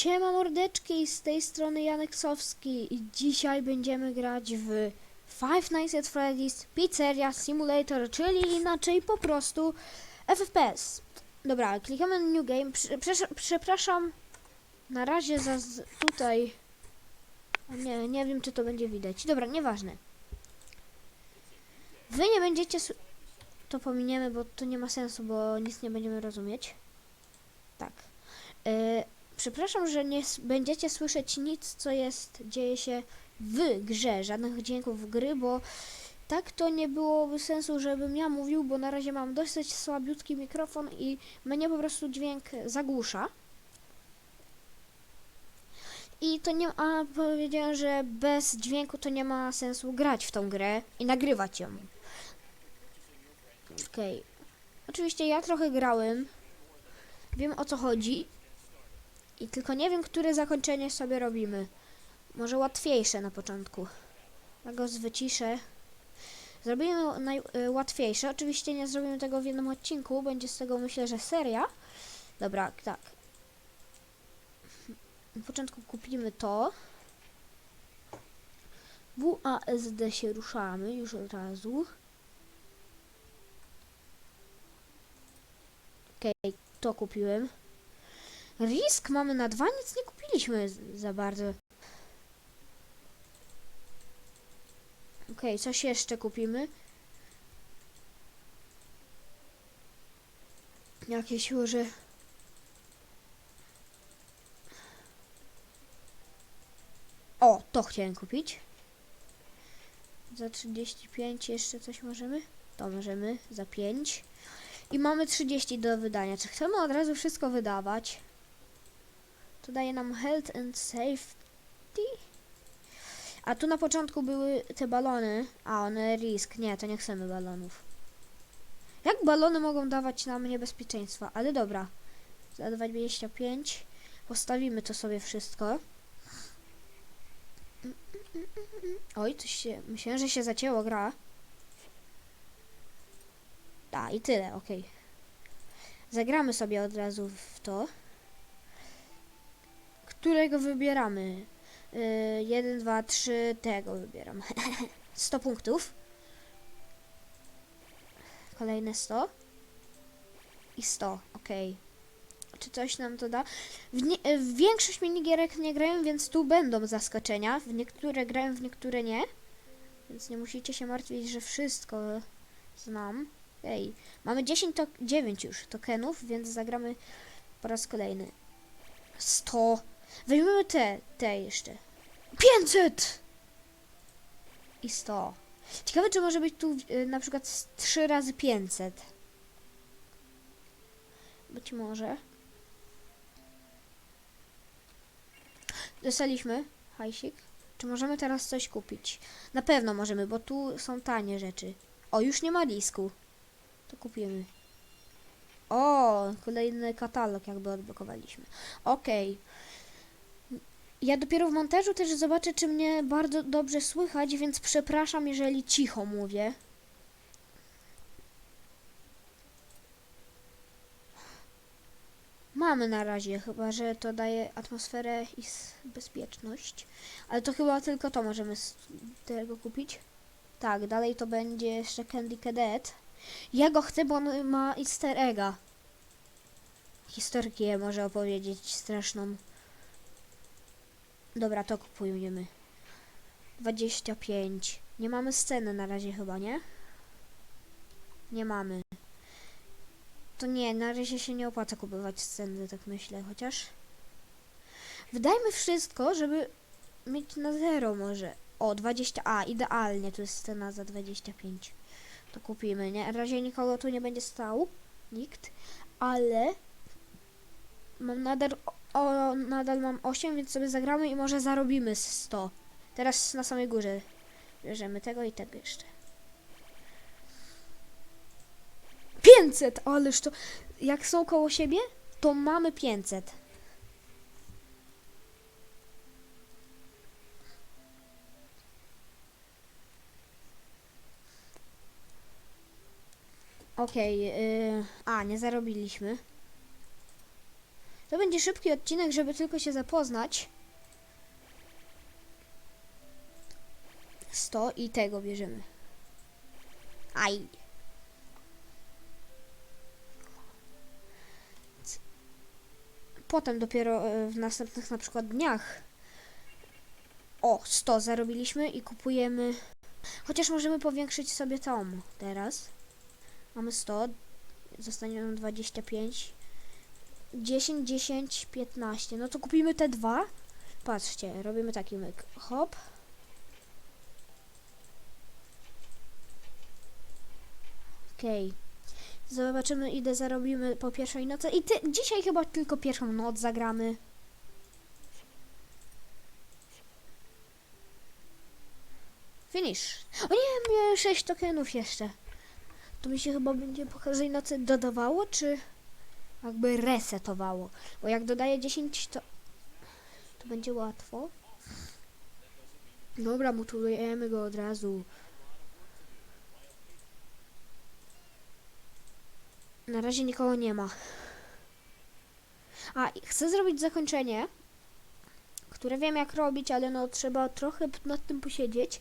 Siema mordeczki, z tej strony Janek Sowski i dzisiaj będziemy grać w Five Nights at Freddy's Pizzeria Simulator, czyli inaczej po prostu FPS. Dobra, klikamy New Game. Prze- prze- przepraszam na razie za tutaj. Nie, nie wiem czy to będzie widać. Dobra, nieważne. Wy nie będziecie. To pominiemy, bo to nie ma sensu, bo nic nie będziemy rozumieć. Przepraszam, że nie będziecie słyszeć nic, co jest, dzieje się w grze, żadnych dźwięków gry, bo tak to nie byłoby sensu, żebym ja mówił, bo na razie mam dosyć słabiutki mikrofon i mnie po prostu dźwięk zagłusza. I to nie, a powiedziałem, że bez dźwięku to nie ma sensu grać w tą grę i nagrywać ją. Okej. Oczywiście ja trochę grałem. Wiem o co chodzi. I tylko nie wiem, które zakończenie sobie robimy. Może łatwiejsze na początku. Ja go wyciszę. Zrobimy najłatwiejsze. Oczywiście nie zrobimy tego w jednym odcinku. Będzie z tego myślę, że seria. Dobra, tak. Na początku kupimy to. WASD się ruszamy już od razu. Okej, to kupiłem. Risk mamy na dwa, nic nie kupiliśmy za bardzo. Okej, coś jeszcze kupimy. Jakieś może... O, to chciałem kupić. Za 35 jeszcze coś możemy? To możemy za 5. I mamy 30 do wydania. Czy chcemy od razu wszystko wydawać? To daje nam health and safety. A tu na początku były te balony. A one risk. Nie, to nie chcemy balonów. Jak balony mogą dawać nam niebezpieczeństwa? Ale dobra. Za 25 postawimy to sobie wszystko. Oj, coś się. Myślałem, że się zacięło gra. A, i tyle, okej. Zagramy sobie od razu w to. Którego wybieramy? Yy, 1, 2, 3, tego wybieram. 100 punktów. Kolejne 100. I 100, okej. Czy coś nam to da? W, nie, e, w większość minigierek nie grałem, więc tu będą zaskoczenia. W niektóre grałem, w niektóre nie. Więc nie musicie się martwić, że wszystko znam. Ej, mamy 10 to 9 już tokenów, więc zagramy po raz kolejny. 100. Weźmiemy te, te jeszcze. 500! I 100. Ciekawe, czy może być tu y, na przykład z 3 razy 500. Być może. Dostaliśmy hajsik. Czy możemy teraz coś kupić? Na pewno możemy, bo tu są tanie rzeczy. O, już nie ma lisku. To kupimy. O, kolejny katalog jakby odblokowaliśmy. Okej. Ja dopiero w montażu też zobaczę, czy mnie bardzo dobrze słychać, więc przepraszam, jeżeli cicho mówię. Mamy na razie, chyba że to daje atmosferę i bezpieczność. Ale to chyba tylko to możemy z tego kupić. Tak, dalej to będzie jeszcze Candy Cadet. Ja go chcę, bo on ma easter egga. Historię może opowiedzieć straszną. Dobra, to kupujemy. 25. Nie mamy sceny na razie chyba, nie? Nie mamy. To nie, na razie się nie opłaca kupować sceny, tak myślę, chociaż... Wydajmy wszystko, żeby mieć na zero może. O, 20. A, idealnie, tu jest scena za 25. To kupimy, nie? Na razie nikogo tu nie będzie stał. Nikt. Ale... Mam nadal... O, nadal mam 8, więc sobie zagramy i może zarobimy z 100. Teraz na samej górze bierzemy tego i tego jeszcze. 500! Ależ to... Jak są koło siebie, to mamy 500. Okej, yy, a nie zarobiliśmy. To będzie szybki odcinek, żeby tylko się zapoznać. 100 i tego bierzemy. Aj. Potem dopiero e, w następnych na przykład dniach. O, 100 zarobiliśmy i kupujemy. Chociaż możemy powiększyć sobie tom teraz. Mamy 100, zostanie nam 25. 10, 10, 15. No to kupimy te dwa. Patrzcie, robimy taki myk. Hop. Okej. Zobaczymy ile zarobimy po pierwszej nocy. I ty, dzisiaj chyba tylko pierwszą noc zagramy. Finish. O nie, miałem 6 tokenów jeszcze. To mi się chyba będzie po każdej nocy dodawało, czy jakby resetowało? Bo jak dodaję 10, to to będzie łatwo. Dobra, mutujemy go od razu. Na razie nikogo nie ma. A, chcę zrobić zakończenie, które wiem jak robić, ale no trzeba trochę nad tym posiedzieć,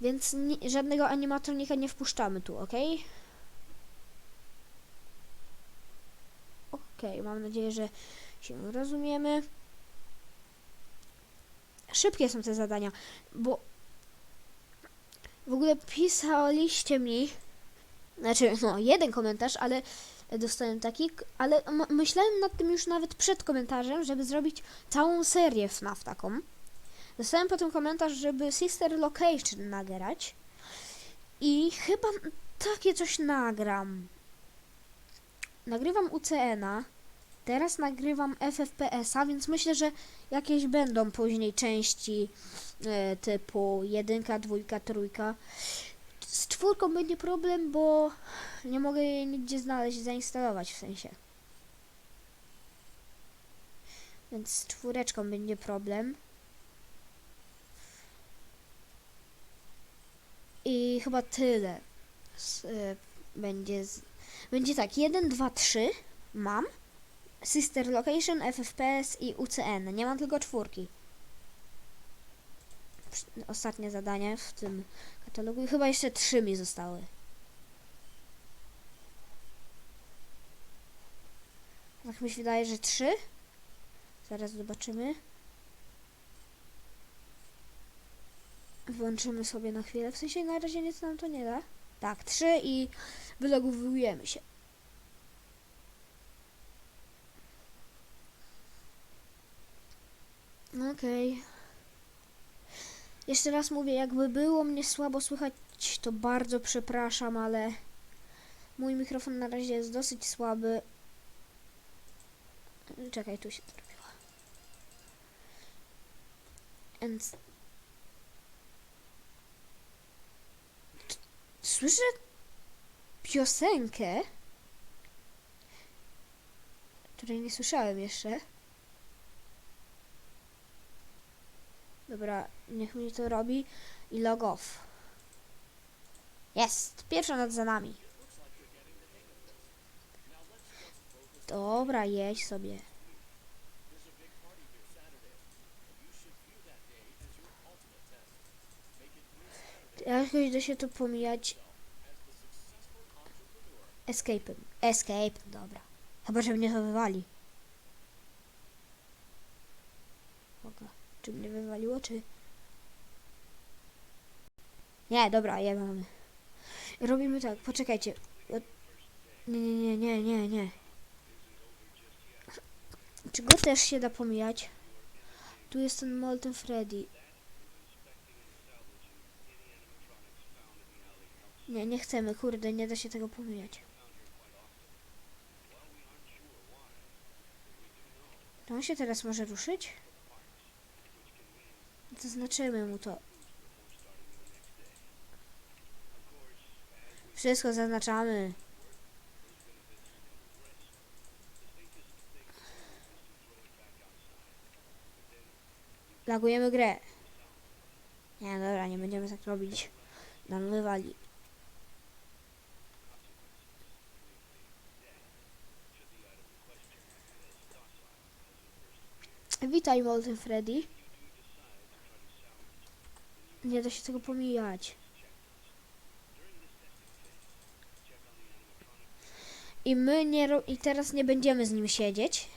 więc żadnego animatronika nie wpuszczamy tu, ok? Okej, mam nadzieję, że się rozumiemy. Szybkie są te zadania, bo w ogóle pisaliście mi, znaczy, no, jeden komentarz, ale dostałem taki, ale myślałem nad tym już nawet przed komentarzem, żeby zrobić całą serię FNAF taką. Dostałem potem komentarz, żeby Sister Location nagrać i chyba takie coś nagram. Nagrywam UCN-a, teraz nagrywam FFPS-a, więc myślę, że jakieś będą później części e, typu jedynka, dwójka, trójka. Z czwórką będzie problem, bo nie mogę jej nigdzie znaleźć, zainstalować w sensie. Więc z czwóreczką będzie problem. I chyba tyle. Z, e, będzie, z, będzie tak, 1, 2, 3 mam. Sister Location, FFPS i UCN. Nie mam tylko czwórki. Ostatnie zadanie w tym katalogu i chyba jeszcze trzy mi zostały. Tak mi się wydaje, że trzy. Zaraz zobaczymy. Włączymy sobie na chwilę. W sensie na razie nic nam to nie da. Tak, trzy i wylogowujemy się. Okej. Jeszcze raz mówię, jakby było mnie słabo słychać, to bardzo przepraszam, ale mój mikrofon na razie jest dosyć słaby. Czekaj, tu się zrobiło. Więc... Słyszę piosenkę, której nie słyszałem jeszcze. Dobra, niech mi to robi i log off. Jest! Pierwsza noc za nami. Dobra, jedź sobie. Jakoś da się to pomijać escape'em. Escape, dobra. Chyba, że mnie to wywali. Boga. Czy mnie wywaliło, czy... Nie, dobra, je mamy. Robimy tak, poczekajcie. Nie, nie, nie, nie, nie, nie. Czy go też się da pomijać? Tu jest ten Molten Freddy. Nie, nie chcemy, kurde, nie da się tego pomijać. To on się teraz może ruszyć? Zaznaczymy mu to. Wszystko zaznaczamy. Lagujemy grę. Nie, dobra, nie będziemy tak robić. Nam wywali. Witaj, Molten Freddy. Nie da się tego pomijać. I my nie i teraz nie będziemy z nim siedzieć.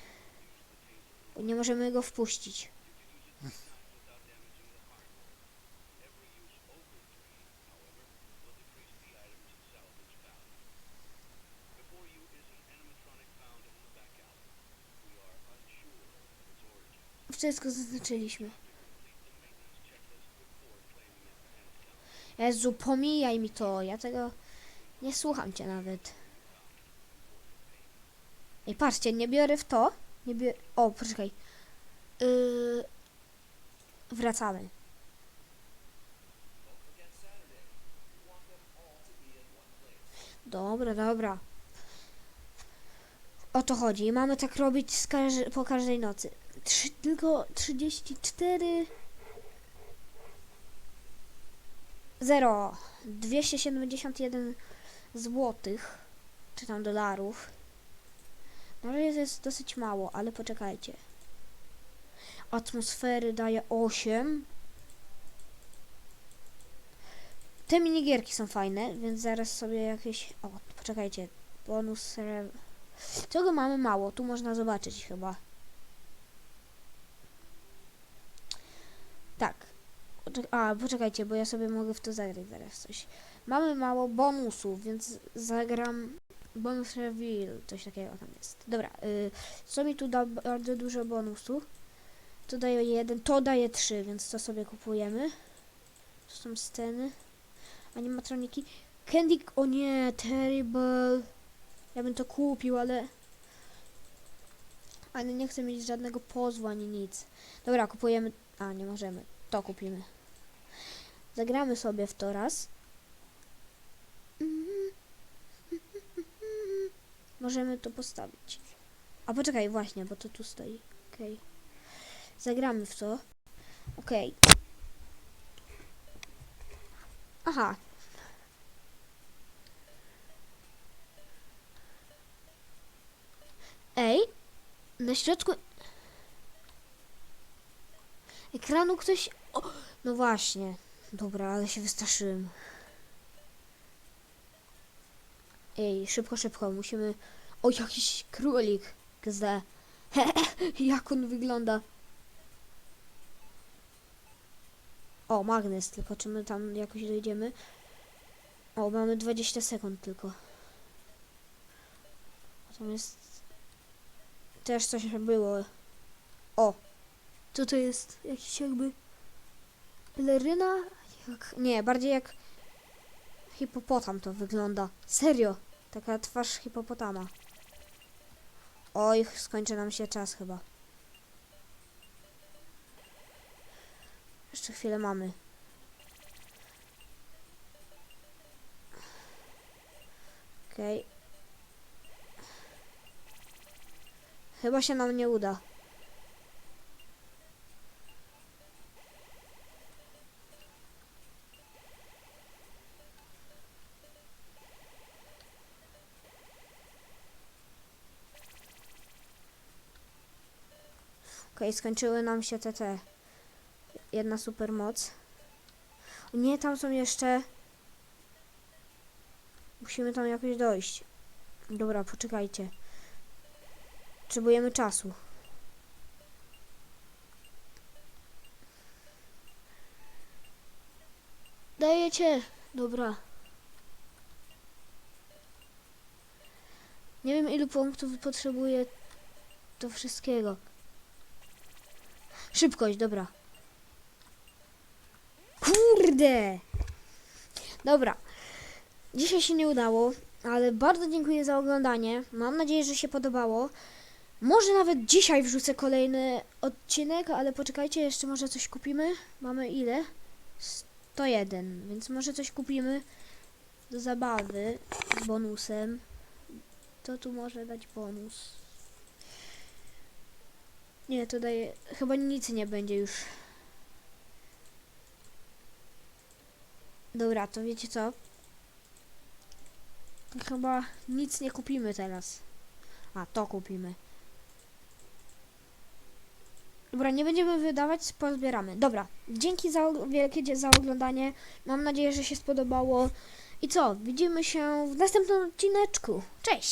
Bo nie możemy go wpuścić. Wszystko zaznaczyliśmy. Jezu, pomijaj mi to. Ja tego nie słucham cię nawet. Ej, patrzcie, nie biorę w to. Nie biorę... O, poczekaj. Yy... Wracamy. Dobra, dobra. O to chodzi. Mamy tak robić każ- po każdej nocy. Trzy, tylko 34 0 271 złotych czy tam dolarów. Na razie to jest dosyć mało, ale poczekajcie. Atmosfery daje 8. Te minigierki są fajne, więc zaraz sobie jakieś... O, poczekajcie. Bonus... Tego mamy mało, tu można zobaczyć chyba. Tak. Poczek- A, poczekajcie, bo ja sobie mogę w to zagrać zaraz coś. Mamy mało bonusów, więc zagram bonus reveal, coś takiego tam jest. Dobra, y, co mi tu da bardzo dużo bonusów? To daje jeden, to daje trzy, więc to sobie kupujemy. To są sceny. Animatroniki. Candy, o nie, terrible. Ja bym to kupił, ale... Ale nie chcę mieć żadnego pozwu ani nic. Dobra, kupujemy... A, nie możemy. To kupimy. Zagramy sobie w to raz. Możemy to postawić. A poczekaj, właśnie, bo to tu stoi. Okej. Zagramy w to. Okej. Aha. Ej, na środku ekranu ktoś... O, no właśnie. Dobra, ale się wystraszyłem. Ej, szybko, szybko, musimy... O, jakiś królik. Gzda. Jak on wygląda. O, magnes, tylko czy my tam jakoś dojdziemy? O, mamy 20 sekund tylko. Jest... Też coś było. O! Co to jest? Jakiś jakby... Peleryna? Jak... Nie, bardziej jak... Hipopotam to wygląda. Serio! Taka twarz hipopotama. Oj, skończy nam się czas chyba. Jeszcze chwilę mamy. Okej. Chyba się nam nie uda. Okej, skończyły nam się te te. Jedna super moc. O nie, tam są jeszcze. Musimy tam jakoś dojść. Dobra, poczekajcie. Potrzebujemy czasu. Dajecie. Dobra. Nie wiem ilu punktów potrzebuję do wszystkiego. Szybkość, dobra. Kurde! Dobra. Dzisiaj się nie udało, ale bardzo dziękuję za oglądanie. Mam nadzieję, że się podobało. Może nawet dzisiaj wrzucę kolejny odcinek, ale poczekajcie, jeszcze może coś kupimy. Mamy ile? 101, więc może coś kupimy do zabawy z bonusem. To tu może dać bonus. Nie, to daje. Chyba nic nie będzie już. Dobra, to wiecie co? Chyba nic nie kupimy teraz. A, to kupimy. Dobra, nie będziemy wydawać, pozbieramy. Dobra, dzięki za, wielkie za oglądanie. Mam nadzieję, że się spodobało. I co? Widzimy się w następnym odcineczku. Cześć!